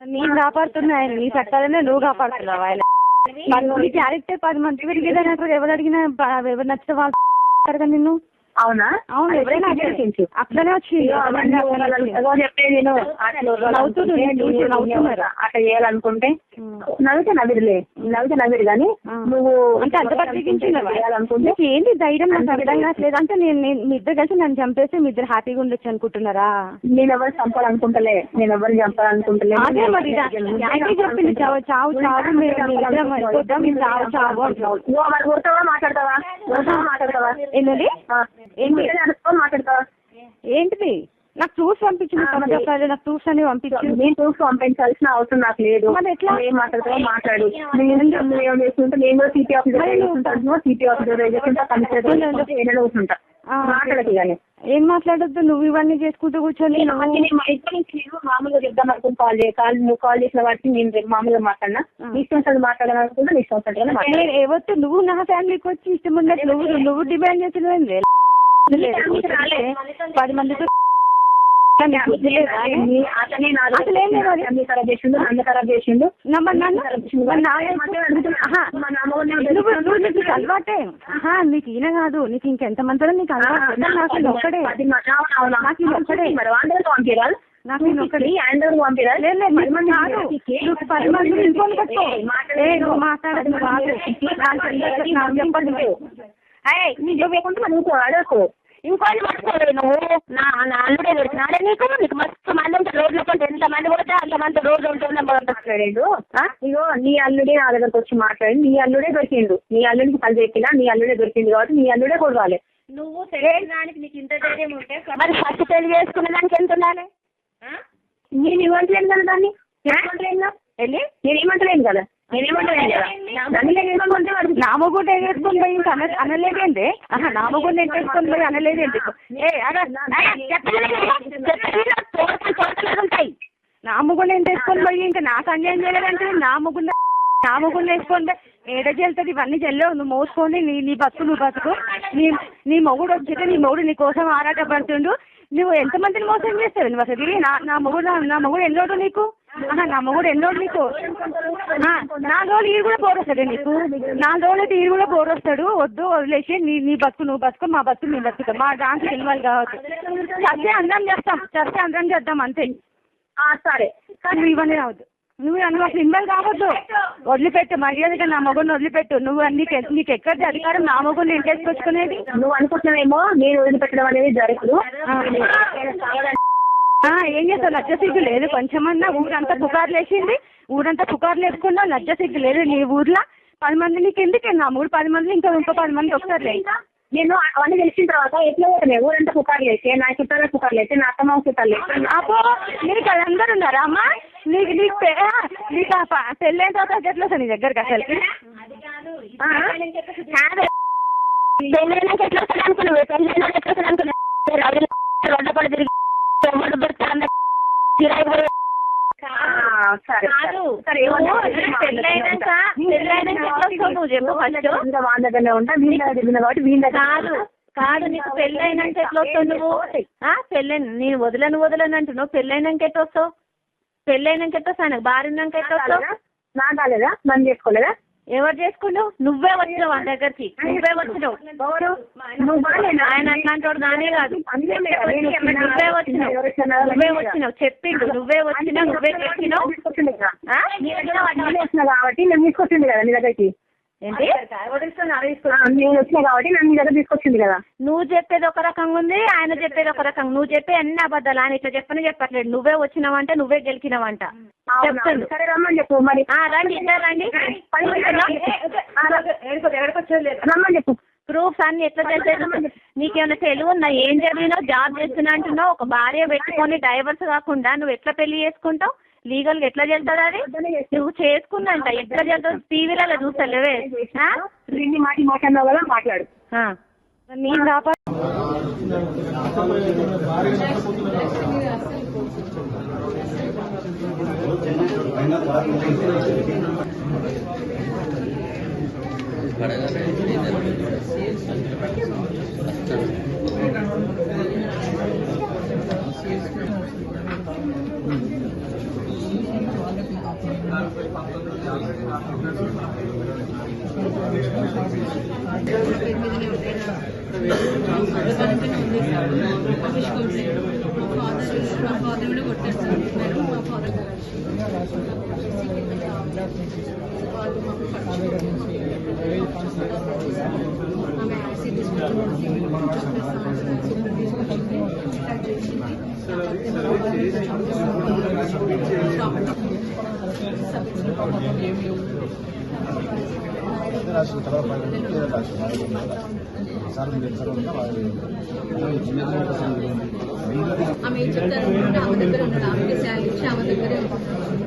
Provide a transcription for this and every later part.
నేను కాపాడుతున్నా ఆయన. నీ చట్టాలనే నువ్వు కాపాడుతున్నావు ఆయన? నీ క్యారెక్టర్ పది మంది అక్కడ ఎవరు అడిగినా ఎవరు నచ్చిన వాళ్ళు నిన్ను. అవునా? అవును అట్లనే వచ్చింది. అట్లా చేయాలనుకుంటే. నవ్వితే నవ్విరులే. నవ్వితే నవ్విరు కానీ. నువ్వు అంటే అంత చేయాలనుకుంటే నీకు ఏంటి ధైర్యం? నాకు అర్థం కావట్లేదు. అంటే నేను మీ ఇద్దరు కలిసి నన్ను చంపేసి మీ ఇద్దరు హ్యాపీగా ఉండొచ్చు అనుకుంటున్నారా? నేను ఎవరు చంపాలనుకుంటలే. నేను ఎవరు చంపాలనుకుంటలే. అదే మరి చెప్పింది చావు చావు చావు మీరు చావు చావు అంటున్నావు నువ్వు మరి ఊరుతావా మాట్లాడతావా? మాట్లాడతావా ఏంటండి ఏంటిది? నాకు చూసి పంపించింది చెప్పాలి నాకు చూసి అని పంపించింది నేను చూసి పంపించాల్సిన అవసరం నాకు లేదు. ఎట్లా? ఏం మాట్లాడతావో మాట్లాడు. నేను చేస్తుంటే? నేను కూడా city officer city officer commissioner కూర్చుంటా. మాట్లాడదు కానీ ఏం మాట్లాడొద్దు? నువ్వు ఇవన్నీ చేసుకుంటూ కూర్చొని మామూలుగా చెప్దాం అనుకుని కాల్ చేయ కాల్ నువ్వు కాల్ చేసిన వాటికి నేను మామూలుగా మాట్లాడినా. ఇష్టం వచ్చినట్టు మాట్లాడాలనుకుంటే ఇష్టం నేను ఎవరితో నువ్వు నా ఫ్యామిలీకి వచ్చి ఇష్టం ఉన్నట్టు నువ్వు నువ్వు డిమాండ్ చేసినవేం లేదు. పది మందితో అసలు ఏం లేదు అది. అన్ని ఖరాబ్ చేసిండు ఖరాబ్ చేసిండు. నీకు అలవాటే. నీకు ఈయన కాదు నీకు ఇంకెంత మందిలో నీకు అలవాటు నాకు ఒక్కడే. మంది-. నాకు ఒక్కడే. నాకు ఇది ఒక్కడే నీ మంది కాదు నువ్వు అడగకు. ఇంకోటి పట్టుకోలేదు నువ్వు. నా నా అల్లుడే దొరికినాడే నీకు నీకు మస్తు మంది ఉంటారు రోడ్ల కొంటే. ఎంత మంది పోతే అంత మంది రోడ్లు ఉంటుండే మాట్లాడాడు ఇగో నీ అల్లుడే నా దగ్గరకు వచ్చి మాట్లాడి నీ అల్లుడే దొరికిండు. నీ అల్లుడికి పని చెప్పినా నీ అల్లుడే దొరికింది కాబట్టి నీ అల్లుడే కొడవాలి. నువ్వు తెలియడానికి నీకు ఇంత ధైర్యం ఉంటే మరి ఫస్ట్ పెళ్ళి చేసుకునే దానికి ఎంత ఉండాలి? నేను ఇవ్వట్లేను కదా దాన్ని? వెళ్ళి నేను ఏమంటలేను కదా? నేను ఏమంటలేను కదా? నామగుండ ఎగేసుకొని పోయి ఇంకా అన అనలేదేంటి ఆహా నామగుండ ఎగేసుకొని పోయి అనలేదేంటి ఏ అలా ఉంటాయి నామగుండ ఎంత వేసుకొని పోయి ఇంకా నాకు అన్యాయం చేయలేదంటే నామగుండ నామగుండ వేసుకొని పోయి ఏడ చెల్తుంది ఇవన్నీ చెల్లవు నువ్వు మోసుకొని నీ నీ బతుకు నువ్వు బతుకు. నీ నీ మొగుడు వచ్చితే నీ మొగుడు నీ కోసం ఆరాటపడుతుండు. నువ్వు ఎంతమందిని మోసం చేస్తావు? నువ్వు అసలు నా నా మొగుడు నా- నా మొగుడు ఎన్నోడు నీకు? ఆహా నా మొగుడు ఎన్నోడు నీకు? ఆ, నాలుగు రోజులు ఈడు కూడా పోరొస్తాడు నీకు. నాలుగు రోజులు అయితే ఈడు కూడా పోరొస్తాడు వద్దు వదిలేసి నీ నీ బతుకు నువ్వు బతుకు మా బతుకు నీ బతుకు మా దాంట్లో ఇన్వాల్వ్ కావచ్చు చస్తే అందరం చేస్తాం. చస్తే అందరం చేద్దాం అంతే. సరే. నువ్వు ఇవన్నీ రావద్దు. నువ్వు నువ్వు అసలు ఇన్వాల్వ్ కావద్దు. వదిలిపెట్టు మర్యాదగా నా మొగుడిని వదిలిపెట్టు. నువ్వు నీకు నీకు ఎక్కడిది అధికారం? నా మొగుడిని ఎంటేసుకొచ్చుకునేది నువ్వు అనుకుంటున్నావేమో నేను వదిలిపెట్టడం అనేది జరగదు. ఏం చేస్తావు? లజ్జ సిగ్గు లేదు. కొంచెమన్నా ఊరంతా పుకార్లు వేసింది. ఊరంతా పుకార్లు వేసుకున్నావు లజ్జ సిగ్గు లేదు. నీ ఊర్లో పది మంది నీకు ఎందుకు నా మూడు పది మంది ఇంకా ఇంకో పది మంది ఒకసారి లే. నేను అవన్నీ తెలిసిన తర్వాత ఎట్లా పోతాను ఊరంతా పుకార్లు వేస్తే నా చుట్టాల పుకార్లు వేస్తే నా అత్తమ్మ చుట్టాలు వేస్తే. అబ్బో నీకు అందరు ఉన్నారా అమ్మా? నీకు నీకు నీకు పెళ్ళైన తర్వాత ఎట్లా వస్తుంది నీ దగ్గరికి అసలుకి. పెళ్ళైనాక ఎట్లా వస్తాను అనుకున్నావు? పెళ్ళైనాక ఎట్లా వస్తాను అనుకున్నావు? తిరిగి సరే కాదు. పెళ్ళైనాక పెళ్ళైనాక నువ్వు చెప్పు ఫస్ట్ ఇంకా వాళ్ళ దగ్గరనే ఉంటా వీళ్ళ దగ్గర తిరిగిన కాబట్టి వీళ్ళ కాదు కాదు నీకు పెళ్ళైనాక ఎట్లా వస్తావు నువ్వు? ఆ, పెళ్ళైన నేను వదలను వదలను అంటున్నావు. పెళ్ళైనాక ఎట్లా వస్తావు? పెళ్ళైనాక ఎట్లా వస్తావు? నాకు భార్య ఉన్నాక ఎట్లా వస్తావు? నా కాలేదా? నన్ను చేసుకోలేదా? ఎవరు చేసుకున్నావు? నువ్వే వచ్చినావు ఆ దగ్గరికి. నువ్వే వచ్చినావు? ఆయన అట్లాంటి వాడు నానే కాదు. నేను. నువ్వే వచ్చినావు? నువ్వే వచ్చినావు. చెప్పిండు. నువ్వే వచ్చినావు. నువ్వే చెప్పినావు. నేను కాబట్టి నన్ను తీసుకొచ్చింది కదా నీ దగ్గరికి. ఏంటి? ఆ, నేను వచ్చిన కాబట్టి నన్ను నీ దగ్గర తీసుకొచ్చింది కదా. నువ్వు చెప్పేది ఒక రకంగా ఉంది ఆయన చెప్పేది ఒక రకంగా. నువ్వు చెప్పే అన్ని అబద్ధాలు ఆయన ఇట్లా చెప్పని చెప్పట్లేదు. నువ్వే వచ్చినావంటే నువ్వే గెలిచినావంట? చెప్తుండు. సరే రమ్మని చెప్పు. మరి ఆ, రండి ఇద్దరు రండి. రమ్మని చెప్పు. ప్రూఫ్స్ అన్ని ఎట్లా చేసేది నీకేమైనా తెలివి ఉందా? ఏం చదివినావు? జాబ్ చేస్తున్నా అంటున్నావు? ఒక భార్య పెట్టుకొని డైవర్స్ కాకుండా నువ్వు ఎట్లా పెళ్ళి చేసుకుంటావు? లీగల్గా ఎట్లా చెల్తుంది అది? నువ్వు చేసుకున్నంట ఎట్లా చెల్తుంది టీవీలలో చూస్తలేవే మాట్లాడినావు కదా మాట్లాడు. నేను కాపాడు మా ఫాదర్ కూడా కొట్టారు సార్ మా ఫాదర్ వాళ్ళు మాకు ఆమె యాసిడ్ తీసుకుంటుంది రాసిన తర్వాత పైన రాసిన సార్ మీరు సార్ ఆమె ఏం చెప్తారు అనుకుంటే ఆమె దగ్గర ఉన్నాడు ఆమెకి శాలరీ ఇచ్చి ఆమె దగ్గరే ఉంటాడు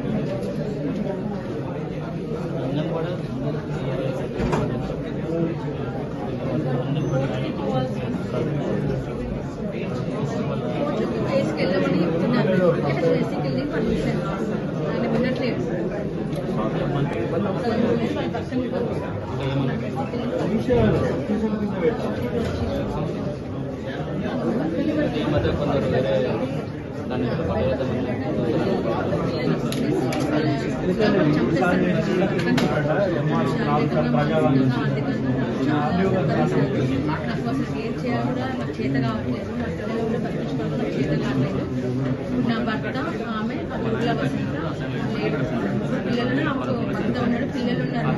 ಮದುವೆ ಬಂದವರು ಬೇರೆ ನನ್ನ ಹೆಸರು ಪದಾರ್ಥ ఏం చేయాలో కూడా నాకు చేత కావట్లేదు నా పిల్లలు కూడా పట్టించుకోవడం చేత కావట్లేదు నా భర్త ఆమె పిల్లలు నాకు భర్త ఉన్నాడు పిల్లలు ఉన్నారు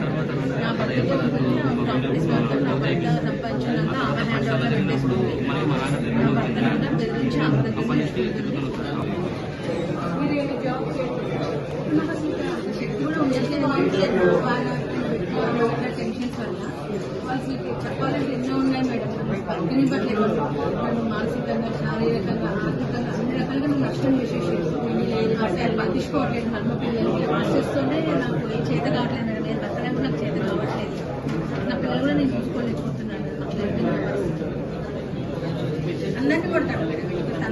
నా భర్తతో ఉంటుంది నా భర్త సంపాదించినంత ఆమె హ్యాండ్ ఓవర్ పెట్టేసుకుంది నా భర్త కూడా బెదిరించి అందరికీ దగ్గర తీసుకుంటుంది కూడా ఉండట్లేదు ఉండట్లేదు టెన్షన్స్ వల్ల వాళ్ళకి చెప్పాలంటే ఎన్నో ఉన్నాయి మేడం వినిపట్లేదు నన్ను మానసికంగా శారీరకంగా ఆర్థికంగా అన్ని రకాలుగా నష్టం చేసేసి అసలు పట్టించుకోవట్లేదు హనుమ పిల్లలకి ఆశిస్తుంటే నాకు ఏం చేత కావట్లేదు మేడం నేను బతకడానికి నాకు చేత కావట్లేదు నా పిల్లలు కూడా నేను చూసుకోలేకపోతున్నాను అట్లా అయిపోయింది నా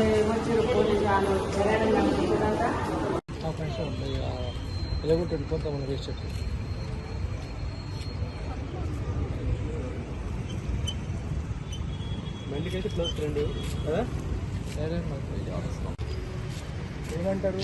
అందరినీ కొడతాడు మేడం వీళ్ళకి తల- ఎలాగుంటుంది కొంత మన వేస్ట్ చెప్పి బండికైతే ప్లస్ కదా? ఏమంటారు?